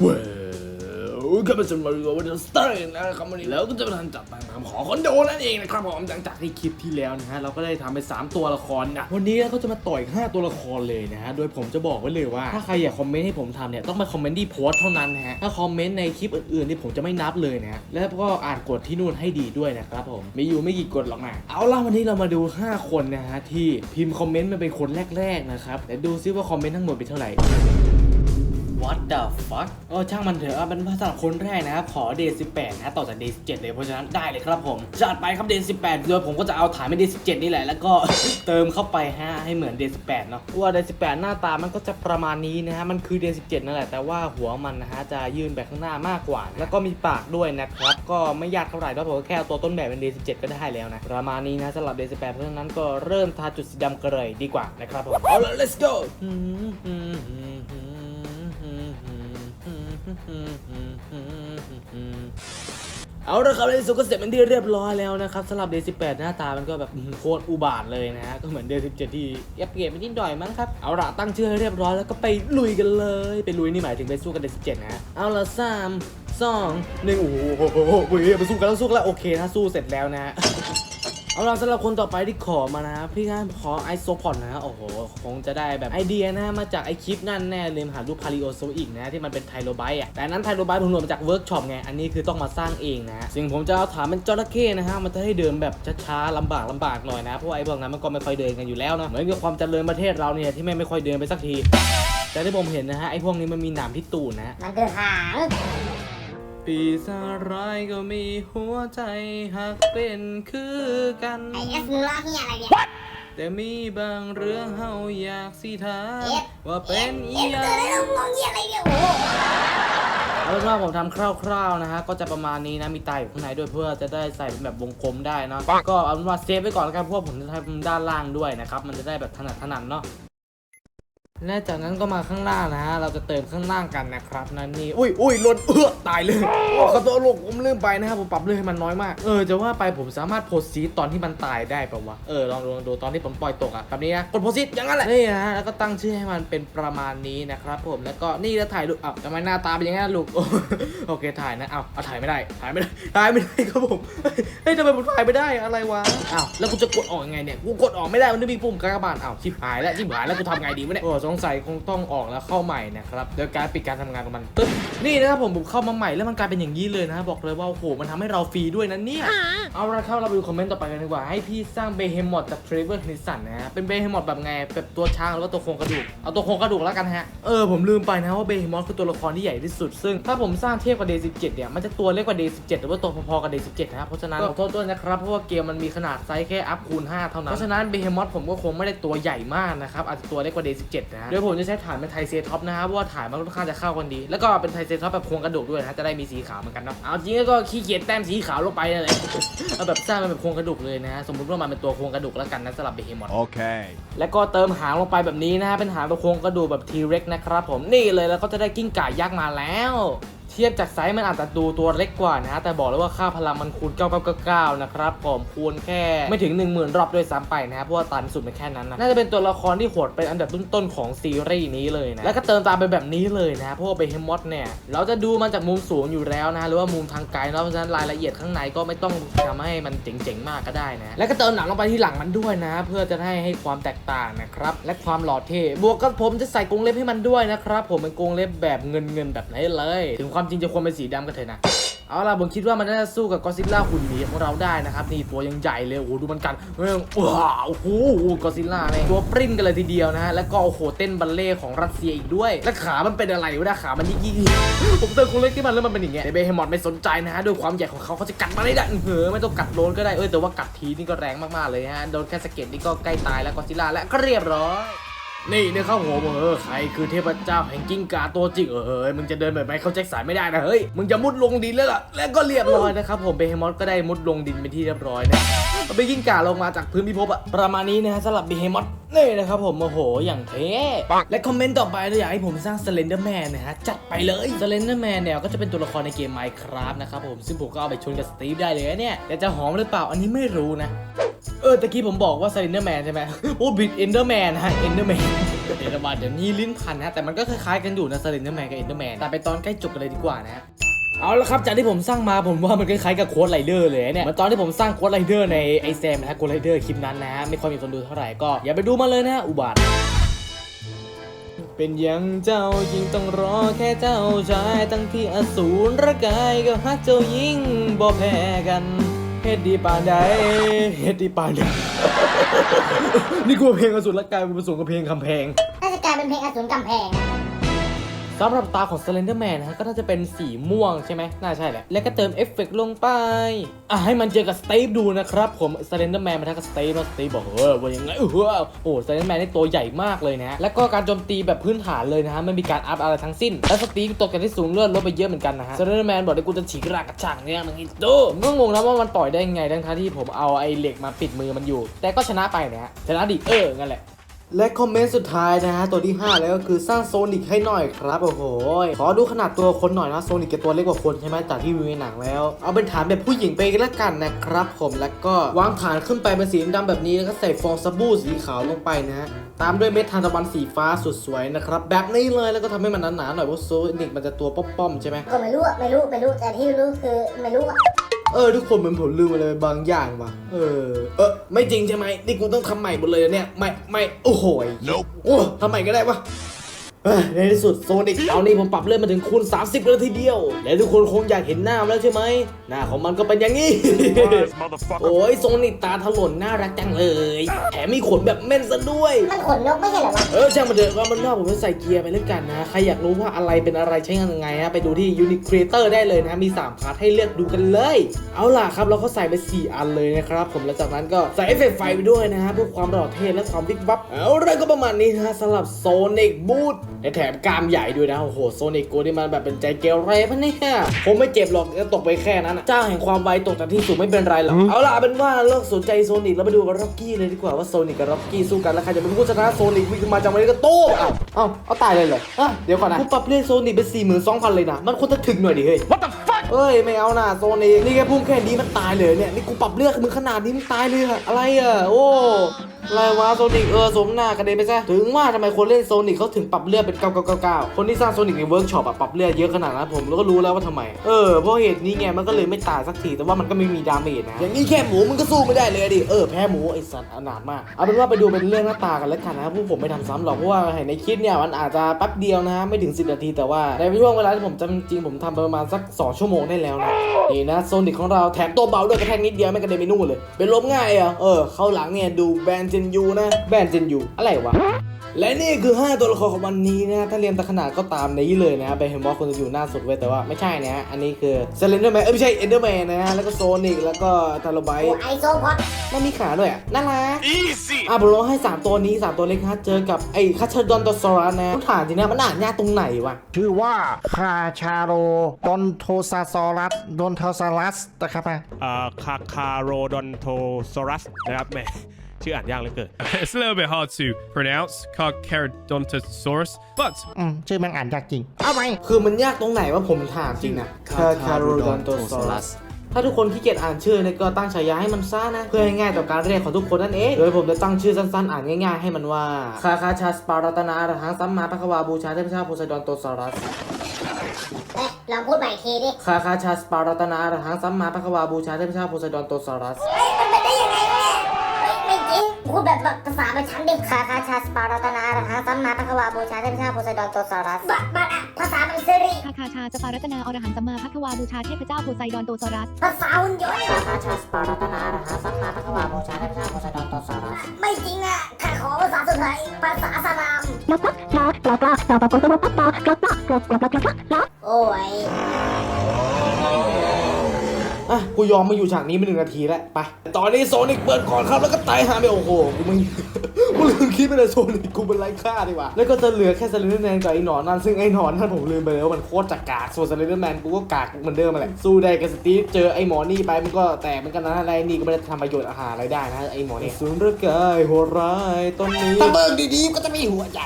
เว้ยก็เป็นสมาริโอวันเดอร์สตาร์นะครับวันนี้แล้วก็จะมาทำจัดตามคำขอคอนโดนั่นเองนะครับผมหลังจากที่คลิปที่แล้วนะฮะเราก็ได้ทำไป 3 ตัวละครนะวันนี้เราก็จะมาต่อย5ตัวละครเลยนะฮะโดยผมจะบอกไว้เลยว่าถ้าใครอยากคอมเมนต์ให้ผมทำเนี่ยต้องมาคอมเมนต์ที่โพสเท่านั้นนะฮะถ้าคอมเมนต์ในคลิปอื่นๆนี่ผมจะไม่นับเลยนะฮะแล้วก็อ่านกฎที่นู่นให้ดีด้วยนะครับผมมีอยู่ไม่กี่กฎหรอกนะเอาล่ะวันนี้เรามาดู 5 คนนะฮะที่พิมพ์คอมเมนต์มาเป็นคนแรกๆนะครับแต่ดูซิว่าคอมเมนต์ทั้งหมดเป็นเท่าไหร่ What the fuck เออช่างมันเถอะเอาเป็นภาษาคนแรกนะครับ ขอเดย์18 นะ ต่อจากเดย์17 เลยเพราะฉะนั้นได้เลยครับผม จัดไปครับเดย์18โดยผมก็จะเอาถ่ายไม่เดย์17 นี่แหละ แล้วก็เติมเข้าไปฮะให้เหมือนเดย์18 เนาะว่าเดย์18 หน้าตามันก็จะประมาณนี้นะฮะ มันคือเดย์17 นั่นแหละ แต่ว่าหัวมันนะฮะจะยื่นไปข้างหน้ามากกว่านะแล้วก็มีปากด้วยนะครับ ก็ไม่ยากเท่าไหร่แล้วผมแค่ตัวต้นแบบเป็นเดย์17 ก็ได้แล้วนะ ประมาณนี้นะสำหรับเดย์18 เพราะฉะนั้นก็เริ่มทาจุดสีดำกันเลยดีกว่านะครับผมเอาละ let's go เอาละครับในสุดก็เสร็จเป็นที่เรียบร้อยแล้วนะครับสำหรับเดย์18หน้าตามันก็แบบโคตรอุบาทเลยนะฮะก็เหมือนเดย์17ที่แอบเกลียดไปนิดหน่อยมั้งครับเอาละตั้งชื่อให้เรียบร้อยแล้วก็ไปลุยกันเลย ไปลุยนี่หมายถึงไปสู้กันเดย์17นะเอาละสามสองหนึ่งโอ้โหโอ้โหโอ้โหไปสู้กันแล้วสู้กันแล้วโอเคนะสู้เสร็จแล้วนะ เอาล่ะสำหรับคนต่อไปที่ขอมานะพี่งานขอไอโซพอดนะโอ้โหคงจะได้แบบไอเดียนะมาจากไอคลิปนั่นแน่เลยมหารูปพาริโอโซอีกนะที่มันเป็นไทโรไบต์อะแต่นั้นไทโรไบต์ผมโหลดมาจากเวิร์กช็อปไงอันนี้คือต้องมาสร้างเองนะซึ่งผมจะเอาฐานเป็นจระเข้นะฮะมันจะให้เดินแบบช้าๆลำบากลำบากหน่อยนะเพราะไอพวกนั้นมันก็ไม่ค่อยเดินกันอยู่แล้วนะเหมือนกับความเจริญประเทศเราเนี่ยที่ไม่ไม่ค่อยเดินไปสักที แต่ที่ผมเห็นนะฮะไอพวกนี้มันมีหนามที่ตูดนะมันคือหาง ปีศาจร้ายก็มีหัวใจหักเป็นคือกัน ไอเอสมึงล้อเฮียอะไรเนี่ย แต่มีบางเรื่องเฮาอยากสิถามเอ็ด ว่าเป็นอีเอ็ดหยัเกิดอะไรง แล้วมึงงงเฮียอะไรเนี่ยโอ้โหเอาเป็นว่าผมทำคร่าวๆนะฮะก็จะประมาณนี้นะมีตาอยู่ข้างในด้วยเพื่อจะได้ใส่เป็นแบบวงกลมได้เนอะก็เอาเป็นว่าเซฟไว้ก่อนแล้วกันเพราะว่าผมจะทำด้านล่างด้วยนะครับมันจะได้แบบถนัดถนัดเนาะ และจากนั้นก็มาข้างล่างนะฮะ เราจะเติมข้างล่างกันนะครับนั่นนี่อุ้ยอุ้ยล่นเออตายเลยโอ้ขอโทษลูกผมลืมไปนะครับผมปรับเรื่องให้มันน้อยมาก เออจะว่าไปผมสามารถโพสซีตอนที่มันตายได้ปะวะ เออลองดูลองดูตอนที่ผมปล่อยตกอะแบบนี้นะกดโพสซีอย่างนั้นแหละ นี่นะฮะแล้วก็ตั้งชื่อให้มันเป็นประมาณนี้นะครับผม แล้วก็นี่แล้วถ่ายรูปอ้าทำไมหน้าตาเป็นอย่างนั้นลูก โอเคถ่ายนะเอ้าเอาถ่ายไม่ได้ ถ่ายไม่ได้ ถ่ายไม่ได้ครับผม เฮ้ยทำไมผมถ่ายไม่ได้อะไรวะอ้าวแล้วกูจะกดออกยังไงเนี่ย กูกดออกไม่ได้มันไม่มีปุ่มกากบาทอ้าวชิบหายแล้วชิบหายแล้วกูทำไงดีวะเนี่ยงสัยคงต้องออกแล้วเข้าใหม่นะครับโดยการปิดการทำงานของมันตึ๊บนี่นะครับผมผมเข้ามาใหม่แล้วมันกลายเป็นอย่างนี้เลยนะบอกเลยว่าโอ้โหมันทำให้เราฟรีด้วยนะเนี่ยเอาละครับเราไปดูคอมเมนต์ต่อไปกันดีกว่าให้พี่สร้างเบเฮมอดจากเทรเวอร์คนิสันนะฮะเป็นเบเฮมอดแบบไงแบบตัวช้างแล้วก็ตัวโครงกระดูกเอาตัวโครงกระดูกแล้วกันฮะเออผมลืมไปนะว่าเบเฮมอดคือตัวละครที่ใหญ่ที่สุด ซึ่งถ้าผมสร้างเทียบกับเดย์17เนี่ยมันจะตัวเล็กกว่าเดย์17หรือว่าตัวพอๆกับเดย์17นะครับเพราะฉะนั้นขอโทษด้วยนะครับเพราะว่าเกมมันมีขนาดไซส์แค่อัพคูณ5เท่านั้นเพราะฉะนั้นเบเฮมอดผมก็คงไม่ได้ตัวใหญ่มากนะครับอาจจะตัวเล็กกว่าเดย์17นะฮะโดยผมจะใช้ฐานเป็นไทเซท็อปนะครับเพราะว่าฐานมันค่อนข้างจะเข้ากันดี แล้วก็เป็นไทเซท็อปแบบโครงกระดูกด้วยนะจะได้มีสีขาวเหมือนกันเนาะเอาจริงก็ขี้เกียจแต้มสีขาวลงไปนั่นแหลยเอาแบบสร้างเป็นแบบโครงกระดูกเลยนะสมมติว่ามันเป็นตัวโครงกระดูกแล้วกันนะสำหรับเบเฮมอดโอเค แล้วก็เติมหางลงไปแบบนี้นะฮะเป็นหางแบบโครงกระดูกแบบทีเร็กนะครับผมนี่เลยแล้วก็จะได้กิ้งก่ายักษ์มาแล้ว ทียบจากไซส์มันอาจจะดูตัวเล็กกว่านะฮะแต่บอกเลยว่าค่าพลังมันคูณ999นะครับผมคูณแค่ไม่ถึง 10,000 รอบด้วยซ้ำไปนะครับเพราะว่าตันสุดมันแค่นั้นนะน่าจะเป็นตัวละครที่โหดเป็นอันดับต้นๆของซีรีส์นี้เลยนะแล้วก็เติมตามไปแบบนี้เลยนะเพราะว่าเบเฮมอสเนี่ยเราจะดูมันจากมุมสูงอยู่แล้วนะหรือว่ามุมทางไกลเนาะเพราะฉะนั้นรายละเอียดข้างในก็ไม่ต้องทำให้มันเจ๋งๆมากก็ได้นะแล้วก็เติมหนังลงไปที่หลังมันด้วยนะ เพื่อจะให้ให้ความแตกต่างนะครับและความหล่อเท่บวกกับผมจะใส่กรงเล็บให้มันด้วยนะครับผมเป็นกรงเล็บแบบเงินเงินแบบไหนเลย ถึงความจริงจะควรเป็นสีดำก็เถอะนะ เอาล่ะผมคิดว่ามันน่าจะสู้กับกอซิล่าหุ่นหมีของเราได้นะครับ นี่ตัวยังใหญ่เลย โอ้โหดูมันกันเรื่องว้าวโอ้โหกอซิล่าเนี่ยตัวปริ้นกันเลยทีเดียวนะฮะ แล้วก็โอ้โหเต้นบัลเล่ของรัสเซียอีกด้วย แล้วขามันเป็นอะไรวะนะขามันยิ่งๆผมเติมคงเล็กที่มันแล้วมันเป็นอย่างเงี้ยแต่เบเฮมอดไม่สนใจนะฮะด้วยความใหญ่ของเขาเขาจะกัดมาได้ดังเออไม่ต้องกัดโดนก็ได้เออแต่ว่ากัดทีนี่ก็แรงมากๆเลยฮะโดนแค่สะเก็ตนี่ก็ใกล้ตายแล้วกอซิล่าและก็เรียบร้อย นี่เนี่ยข้าวหัวมึงเออใครคือเทพเจ้าแห่งกิ้งก่าตัวจริงเออเฮ้ยมึงจะเดินแบบไมเคิลแจ็คสันไม่ได้นะเฮ้ยมึงจะมุดลงดินแล้วล่ะแล้วก็เรียบร้อยนะครับผมเบเฮมอสก็ได้มุดลงดินเป็นที่เรียบร้อยนะเอาไปกิ้งก่าลงมาจากพื้นพิภพอะประมาณนี้นะฮะสำหรับเบเฮมอสนี่นะครับผมโอ้โหอย่างเท่และคอมเมนต์ต่อไปเราอยากให้ผมสร้างสเลนเดอร์แมนนะฮะจัดไปเลยสเลนเดอร์แมนเนี่ยก็จะเป็นตัวละครในเกม Minecraft นะครับผมซึ่งผมก็เอาไปชนกับสตีฟได้เลยเนี่ยแต่จะหอมหรือเปล่าอันนี้ไม่รู้นะ เออตะกี้ผมบอกว่าสเลนเดอร์แมนใช่ไหมโอ้บิดเอนเดอร์แมนฮะเอนเดอร์แมนเดี๋ยวมาเดี๋ยวนี้ลิ้นพันนะแต่มันก็คล้ายๆกันอยู่นะสเลนเดอร์แมนกับเอนเดอร์แมนแต่ไปตอนใกล้จบกันเลยดีกว่านะเอาละครับจากที่ผมสร้างมาผมว่ามันคล้ายๆกับโค้ดไรเดอร์เลยเนี่ยเหมือนตอนที่ผมสร้างโค้ดไรเดอร์ในไอแซมนะโค้ดไรเดอร์คลิปนั้นนะไม่ค่อยมีคนดูเท่าไหร่ก็อย่าไปดูมาเลยนะอุบาทเป็นอยังเจ้ายิ่งต้องรอแค่เจ้าชาย ตั้งที่อสูรระกายก็ฮักเจ้ายิ่งบ่แพ้กัน เฮ็ดดีปานใดเฮ็ดดีปานใดนี่กูเพลงอสูรระกายกูผสมกับเพลงคำแพง น่าจะกลายเป็นเพลงอสูรกำแพง สำหรับตาของ Slender Man นะฮะก็น่าจะเป็นสีม่วงใช่ไหมน่าใช่แหละ แล้วก็เติมเอฟเฟกต์ลงไป อะให้มันเจอกับสเตีฟดูนะครับผม Slender Man มาทักกับสเตีฟแล้วสเตีฟบอกเออว่ายังไงเออโอ้ Slender Man นี่ตัวใหญ่มากเลยนะแล้วก็การโจมตีแบบพื้นฐานเลยนะฮะไม่มีการอัพอะไรทั้งสิ้น แล้วสตีฟตกจากที่สูงเลือดลดไปเยอะเหมือนกันนะฮะ Slender Man บอกเดี๋ยวกูจะฉีกรากกระช่างเนี่ยมึงไอ้ดูมึงงงนะว่ามันปล่อยได้ยังไงทั้งที่ผมเอาไอ้เหล็กมาปิดมือมันอยู่ แต่ก็ชนะไปนะฮะชนะดิเอองั้นแหละ และคอมเมนต์สุดท้ายนะฮะตัวที่ 5 แล้วก็คือสร้างโซนิกให้หน่อยครับโอ้โหขอดูขนาดตัวคนหน่อยนะโซนิกแกตัวเล็กกว่าคนใช่ไหมจากที่วิวในหนังแล้ว เอาเป็นฐานแบบผู้หญิงไปกันละกันนะครับผมแล้วก็วางฐานขึ้นไปเป็นสีดำแบบนี้แล้วก็ใส่ฟองสบู่สีขาวลงไปนะฮะตามด้วยเม็ดทานตะวันสีฟ้าสุดสวยนะครับแบบนี้เลยแล้วก็ทำให้มันหนาๆหน่อยเพราะโซนิกมันจะตัวป้อมๆใช่ไหมก็ไม่รู้ไม่รู้ไม่รู้แต่ที่รู้คือไม่รู้ เออทุกคนเหมือนผมลืมอะไรไปบางอย่างว่ะ เออ เออไม่จริงใช่ไหมนี่กูต้องทำใหม่หมดเลยเนี่ย ไม่ ไม่ โอ้โหยโอ้ทำใหม่ก็ได้วะเอ้ย ในที่สุดโซนิกเอานี่ผมปรับเลื่อนมาถึงคูณ 30เลยทีเดียว และทุกคนคงอยากเห็นหน้ามันแล้วใช่ไหม หน้าของมันก็เป็นอย่างนี้ Surprise, motherfucker. โอ้ยโซนิกตาถลนน่ารักจังเลย แถมมีขนแบบเม่นซะด้วย มันขนนกไม่ใช่เหรอวะเออช่างมันเถอะว่ามันว่าผมจะใส่เกียร์ไปแล้วกันนะ ใครอยากรู้ว่าอะไรเป็นอะไรใช้งานยังไงฮะไปดูที่ Unique Creator ได้เลยนะ มี 3 พาร์ทให้เลือกดูกันเลย เอาล่ะครับเราก็ใส่ไป 4 อันเลยนะครับผมแล้วจากนั้นก็ใส่เอฟเฟกต์ไฟไปด้วยนะฮะเพื่อความหล่อเท่และความวิบวับ เอาละก็ประมาณนี้นะฮะสำหรับ Sonic Boot และแถมกล้ามใหญ่ด้วยนะโอ้โห Sonic กูนี่มันแบบเป็นใจเกเรปะเนี่ยผมไม่เจ็บหรอกก็ตกไปแค่นั้นอะเจ้าแห่งความไวตกจากที่สูงไม่เป็นไรหรอกเอาล่ะเอาเป็นว่าเลิกสนใจโซนิกแล้วมาดูกับร็อกกี้เลยดีกว่าว่าโซนิกกับร็อกกี้สู้กันแล้วใครจะเป็นผู้ชนะโซนิกวิ่งขึ้นมาจากวันนี้ก็โต้มเอ้าเอ้าเอาตายเลยเหรออะเดี๋ยวก่อนนะกูปรับเล่นโซนิกเป็นสี่หมื่นสองพันเลยนะมันควรจะถึงหน่อยดิเฮ้ย What the fuck? เอ้ยไม่เอานะโซนิกนี่แค่พุ่งแค่นี้มันตายเลยเนี่ยนี่กูปรับเลือดมึงขนาดนี้มึงตายเลยอะอะไรอะโอ้อะ ไรวะโซนิกเออสมหน้ากระเด็นไปซะถึงว่าทำไมคนเล่นโซนิกเขาถึงปรับเลือดเป็น 9999คนที่สร้างโซนิกในเวิร์กช็อปอะปรับเลือดเยอะขนาดนั้นผมแล้วก็รู้แล้วว่าทำไม เออเพราะเหตุนี้ไงมันก็เลยไม่ตายสักทีแต่ว่ามันก็ไม่มีดาเมจนะ อย่างนี้แค่หมูมึงก็สู้ไม่ได้เลยดิเออแพ้หมูไอ้สัตว์อนาถมากเอาเป็นว่าไปดูเป็นเรื่องหน้าตากันแล้วกันนะพวกผมไม่ทำซ้ำหรอกเพราะว่าเห็นในคลิปเนี่ยมันอาจจะแป๊บเดียวนะไม่ถึง 10 นาทีแต่ว่าในช่วงเวลาที่ผมจำจริงผมทำไปประมาณสัก 2 ชั่วโมงได้แล้วนะนี่นะโซนิกของเราแถมตัวเบาด้วยกระแทกนิดเดียวไม่กระเด็นไปนู่นเลยเป็นลมง่ายเหรอะเออเข้าหลังเนี่ยดูแบนเจนยูนะ แบนเจนยูอะไรวะและนี่คือ 5 ตัวละครของวันนี้นะถ้าเรียงตามขนาดก็ตามนี้เลยนะเบนเฮมบอลคนจะอยู่หน้าสุดเว้ยแต่ว่าไม่ใช่นะ อันนี้คือเซเลนเดอร์แมนเอ้ยไม่ใช่เอนเดอร์แมนนะ แล้วก็โซนิกแล้วก็ทาโลไบโอ้ไอโซพอดมันมีขาด้วยอะน่ารัก Easy. อะผมลองให้ 3 ตัวนี้ 3 ตัวเล็กนะเจอกับไอ้คัชดอนตอสรัสนะต้องถามจริงนะมันอ่านยากตรงไหนวะชื่อว่าคาชาโรดอนโทซาซอรัสดอนโทซารัสนะครับนะ Uh, Kakarodontosaurus นะครับแหม ชื่ออ่านยากเหลือเกิน It's a little bit hard to pronounce Kakarodontosaurus but อืมชื่อมันอ่านยากจริง เอาไป คือมันยากตรงไหนวะผมถามจริงนะคาคาโรดอนโตซอรัสถ้าทุกคนขี้เกียจอ่านชื่อเนี่ยก็ตั้งฉายาให้มันซ่านะ เพื่อให้ง่ายต่อการเรียกของทุกคนนั่นเอง โดยผมจะตั้งชื่อสั้นๆ อ่านง่ายๆ ให้มันว่า คาคาชาสปารัตนาอรหังสัมมาพระควาบูชาเทพเจ้าโพไซดอนโตซอรัส เอ๊ะลองพูดใหม่อีกทีดิ คาคาชาสปารัตนาอรหังสัมมาพระควาบูชาเทพเจ้าโพไซดอนโตซอรัส เฮ้ย มันเป็ พูดแบบแบบภาษาประชันดิคาคาชาสปารัตนาระหังสัมมาพระควาบูชาเทพเจ้าโพไซดอนโตซอรัสบัดบัดอะภาษามันซิริคาคาชาสปารัตนาอรหันสัมมาพัควาบูชาเทพเจ้าโพไซดอนโตซอรัสภาษาหุ่นยนต์คาคาชาสปารัตนาอรหังสัมมาพระควาบูชาเทพเจ้าโพไซดอนโตซอรัสไม่จริงอะข้าขอภาษาสุดท้ายภาษาสลามโอ้ยอะ กูยอมมาอยู่ฉากนี้เป็นหนึ่งนาทีแล้วไป ตอนนี้โซนิกเปิดก่อนครับแล้วก็ตายหาไปโอ้โหกูไม่กูลืมคิดไปเลยโซนิกกูเป็นไรค่าดีกว่า แล้วก็จะเหลือแค่สเลนเดอร์แมนกับไอ้หนอนนั่นซึ่งไอ้หนอนนั่นผมลืมไปแล้วามันโคตรจักกากส่วนสเลนเดอร์แมนกูก็กากเหมือนเดิมมาแหละสู้ได้กับสตีฟเจอไอ้หมอนี่ไปมันก็แตกเหมือนกันนะอะไรนี่ก็ไม่ได้ทำประโยชน์อาหารอะไรได้นะไอ้หมอนี่สูนย์ระกายโหดร้ายตอนนี้ถ้าเบิกดีๆก็จะมีหัวใจ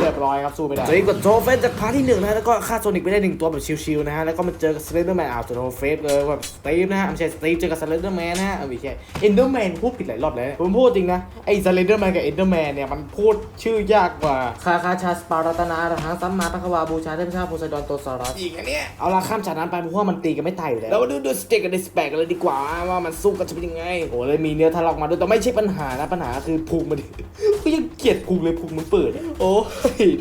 เรียบร้อยครับสู้ไม่ได้สนิกกับโจเฟสจากพาร์ทที่หนึ่งนะฮะแล้วก็ฆ่าโซนิกไปได้หนึ่งตัวแบบชิวๆนะฮะแล้วก็มาเจอกับสเลนเดอร์แมนอ้าวโจเฟสเลยแบบสตีฟนะฮะไม่ใช่สตีฟเจอกับสเลนเดอร์แมนนะฮะเอาไม่ใช่เอนเดอร์แมนพูดผิดหลายรอบเลยผมพูดจริงนะไอ้สเลนเดอร์แมนกับเอนเดอร์แมนเนี่ยมันพูดชื่อยากกว่าคาคาชาสปารัตนาทางซัมมาพระควาบูชาเทพเจ้าโพไซดอนโตซารัสอีกอันเนี้ยเอาละข้ามจากนั้นไปเพราะว่ามันตีกันไม่ตายอยู่แล้วเรามาดูดูสเต็กกับเดสแปกกันเลยดีกว่าว่ามันสู้กันจะเป็นยังไงโอ้เลยมีเนื้อทะเลาะมาด้วยแต่ไม่ใช่ปัญหานะปัญหาคือพุงมันก็ยังเกลียดพุงเลยพุงมันเปิดอะโอ้ย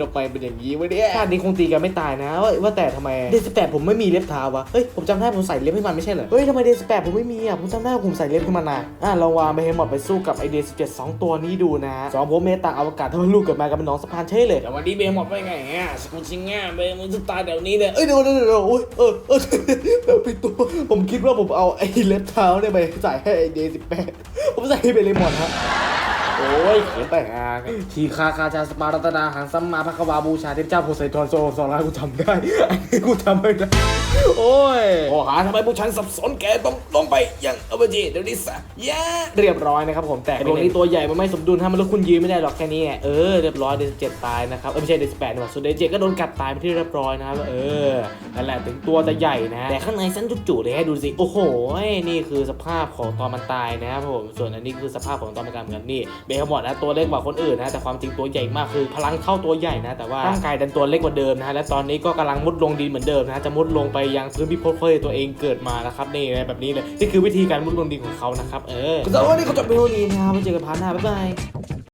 ทำไมเป็นอย่างนี้วะเนี่ยชาตินี้คงตีกันไม่ตายนะว่าว่าแต่ทำไมเดสแปดผมไม่มีเล็บเท้าวะเฮ้ยผมจำได้ผมใส่เล็บให้มันไม่ใช่เหรอเฮ้ยทำไมเดสแปดผมไม่มีอะผมจำได้ว่าผมใส่เล็บให้มันนะอะเราวางไปให้หมดไปสู้กับไอเดสิบเจ็ดสองตัวนี้ดูนะสองผมเมตาอวกาศทำให้ลูกเกิดมากันเป็นน้องสะพานเช่เลยแต่วันนี้เบย์หมดไปไงอะสกุลชิงง่ะเบย์มันจะตายเดี๋ยวนี้เลยเอ้ยเดี๋ยวเดี๋ยวเดี๋ยวโอ้ยเออเออเออไปตัวผมคิดว่าผมเอาไอ้เล็บเท้าเนี่ยไปใส่ให้ไอเดสิบแปดผมใส่ให้ไปเลยหมดฮะ โอ้ยเขียนแต่งงานทีคาคาชาสปารัตนาหังสัมมาพระควาบูชาเทพเจ้าโพไซดอนโซโซลากูทำได้อันนี้กูทำไม่ได้โอ้ยโอ้หาทำไมผู้ชันสับสนแกต้องลงไปยังอเวจีเดี๋ยวนี้สะแย่เรียบร้อยนะครับผมแต่ตัวนี้ตัวใหญ่มันไม่สมดุลถ้ามันแล้วคุณยืนไม่ได้หรอกแค่นี้เออเรียบร้อยเดนเจ็ดตายนะครับเออไม่ใช่เดนแปดนะส่วนเดนเจ็ดก็โดนกัดตายไปที่เรียบร้อยนะครับเออนั่นแหละถึงตัวจะใหญ่นะ แต่ข้างในสั้นจุๆเลยให้ดูสิโอ้โหนี่คือสภาพของตอนมันตายนะครับผมส่วนอันนี้คือสภาพของตอนมันกำลังเหมือนนี่เบคหมดนะตัวเล็กกว่าคนอื่นนะแต่ความจริงตัวใหญ่มากคือ พลังเท่าตัวใหญ่นะแต่ว่าร่างกายดันตัวเล็กกว่าเดิมนะฮะและตอนนี้ก็กำลังมุดลงดินเหมือนเดิมนะจะมุดลงไปยังพื้นพิภพที่ตัวเองเกิดมานะครับนี่แบบนี้เลยนี่คือวิธีการมุดลงดินของเขานะครับเออสำหรับวันนี้เขาจบไปเท่านี้นะครับไว้เจอกันพาร์ทหน้าบ๊ายบาย